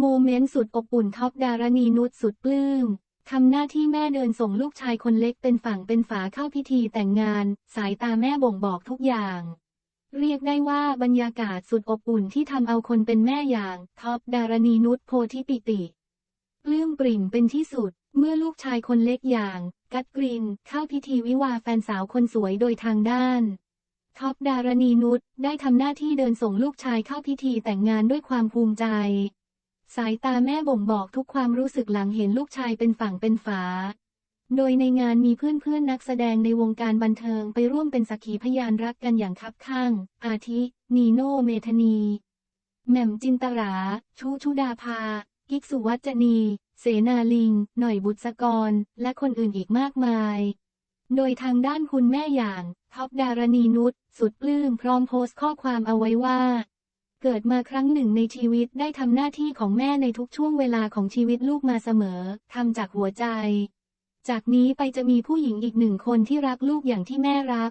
โมเมนต์สุดอบอุ่นท็อปดารณีนุชสุดปลื้มทำหน้าที่แม่เดินส่งลูกชายคนเล็กเป็นฝั่งเป็นฝาเข้าพิธีแต่งงาน สายตาแม่บ่งบอกทุกอย่าง เรียกได้ว่าบรรยากาศสุดอบอุ่นที่ทำเอาคนเป็นแม่อย่างท็อปดารณีนุชโพธิปิติปลื้มปริ่มเป็นที่สุด เมื่อลูกชายคนเล็กอย่าง กัตกริน เข้าพิธีวิวาแฟนสาวคนสวยโดยทางด้านท็อปดารณีนุชได้ทำหน้าที่เดินส่งลูกชายเข้าพิธีแต่งงานด้วยความภูมิใจ สายตาแม่บ่งบอกทุกความรู้สึกหลังเห็นลูกชายเป็นฝั่งเป็นฝา โดยในงานมีเพื่อนๆนนักแสดงในวงการบันเทิงไปร่วมเป็นสักขีพยานรักกันอย่างคับข้าง อาทิ นีโนเมธานีแหม่มจินตรา ชูชุดาภา กิกสุวัจนี เสนาลิง หน่อยบุษกร และคนอื่นอีกมากมาย โดยทางด้านคุณแม่อย่าง ท็อปดารณีนุช สุดปลื้มพร้อมโพสต์ข้อความเอาไว้ว่า เกิดมาครั้งหนึ่งในชีวิตได้ทำหน้าที่ของแม่ในทุกช่วงเวลาของชีวิตลูกมาเสมอ ทำจากหัวใจ จากนี้ไปจะมีผู้หญิงอีกหนึ่งคนที่รักลูกอย่างที่แม่รัก